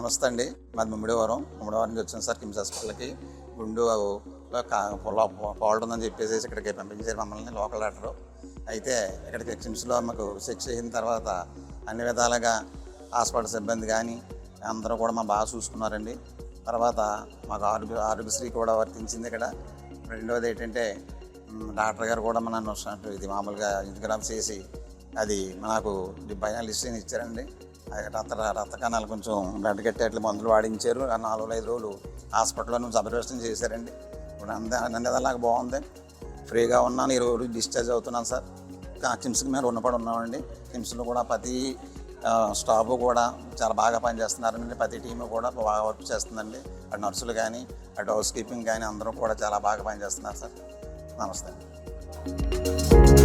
నమస్తే అండి. మాది ముమ్మిడివారం. ముమ్మిడివారం నుంచి వచ్చాను సార్ కిమ్స్ హాస్పిటల్కి. గుండు ఫాల్ట్ ఉందని చెప్పేసి ఇక్కడికి పంపించారు మమ్మల్ని లోకల్ డాక్టర్. అయితే ఇక్కడికి కిమ్స్లో మాకు శిక్ష అయిన తర్వాత అన్ని విధాలుగా హాస్పిటల్ సిబ్బంది కానీ అందరూ కూడా మా బాగా చూసుకున్నారండి. తర్వాత మాకు ఆరోగ్య ఆరోగ్యశ్రీ కూడా వర్తించింది ఇక్కడ. రెండవది ఏంటంటే డాక్టర్ గారు కూడా మన నన్ను ఇది మామూలుగా ఇంటిగ్రామ్ చేసి అది నాకు బైనాల్ లిస్ట్ ఇచ్చారండి. రక్త రక్త కణాలు కొంచెం బ్లడ్ కట్టేట్లు మందులు వాడించారు. ఆ నాలుగు ఐదు రోజులు హాస్పిటల్లో నుంచి అబ్జర్వేషన్ చేశారండి. ఇప్పుడు అంద అన్నదాలాగా బాగుంది. ఫ్రీగా ఉన్నాను ఈ రోజు డిశ్చార్జ్ అవుతున్నాను సార్. కిమ్స్కి మేము రుణపడి ఉన్నామండి. కిమ్స్లో కూడా ప్రతి స్టాఫ్ కూడా చాలా బాగా పనిచేస్తున్నారండి. ప్రతి టీము కూడా బాగా వర్క్ చేస్తుందండి. అటు నర్సులు కానీ అటు హౌస్ కీపింగ్ కానీ అందరూ కూడా చాలా బాగా పనిచేస్తున్నారు సార్. నమస్తే.